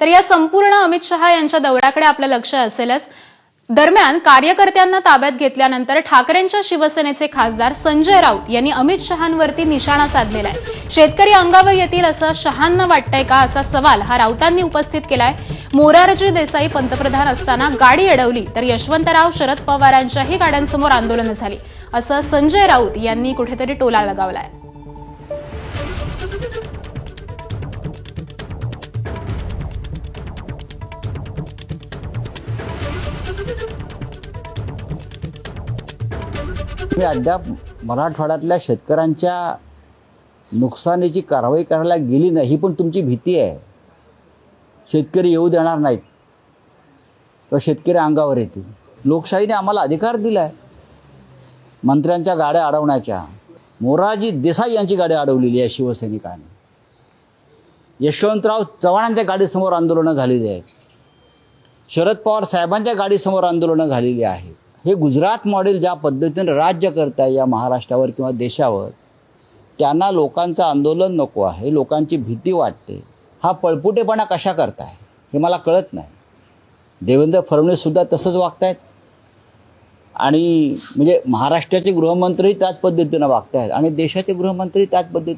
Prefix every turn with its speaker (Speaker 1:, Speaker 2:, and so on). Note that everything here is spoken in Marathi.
Speaker 1: तर या संपूर्ण अमित शहा यांच्या दौऱ्याकडे आपलं लक्ष असेलच. दरम्यान कार्यकर्त्यांना ताब्यात घेतल्यानंतर ठाकरेंच्या शिवसेनेचे खासदार संजय राऊत यांनी अमित शहांवरती निशाणा साधलेला आहे. शेतकरी अंगावर येतील असं शहांना वाटतंय का असा सवाल हा राऊतांनी उपस्थित केलाय. मोरारजी देसाई पंतप्रधान असताना गाडी अडवली तर यशवंतराव शरद पवारांच्याही गाड्यांसमोर आंदोलनं झाली. असं संजय राऊत यांनी कुठेतरी टोला लगावलाय.
Speaker 2: मी अद्याप मराठवाड्यातल्या शेतकऱ्यांच्या नुकसानीची कारवाई करायला गेली नाही ही पण तुमची भीती आहे. शेतकरी येऊ देणार नाहीत. तर शेतकरी अंगावर येतील. लोकशाहीने आम्हाला अधिकार दिला आहे मंत्र्यांच्या गाड्या अडवण्याच्या. मोरारजी देसाई यांची गाडी अडवलेली आहे शिवसैनिकांनी. यशवंतराव चव्हाणांच्या गाडीसमोर आंदोलनं झालेली आहेत. शरद पवार साहेबांच्या गाडीसमोर आंदोलनं झालेली आहेत हे गुजरात मॉडेल ज्या पद्धतीने राज्य करत आहे या महाराष्ट्रावर किंवा देशावर त्यांना लोकांचं आंदोलन नको आहे लोकांची भीती वाटते. हा पळपुटेपणा कशा करताय हे मला कळत नाही. देवेंद्र फडणवीससुद्धा तसंच वागतायत. आणि म्हणजे महाराष्ट्राचे गृहमंत्री त्याच पद्धतीनं वागतायत आणि देशाचे गृहमंत्री त्याच पद्धतीने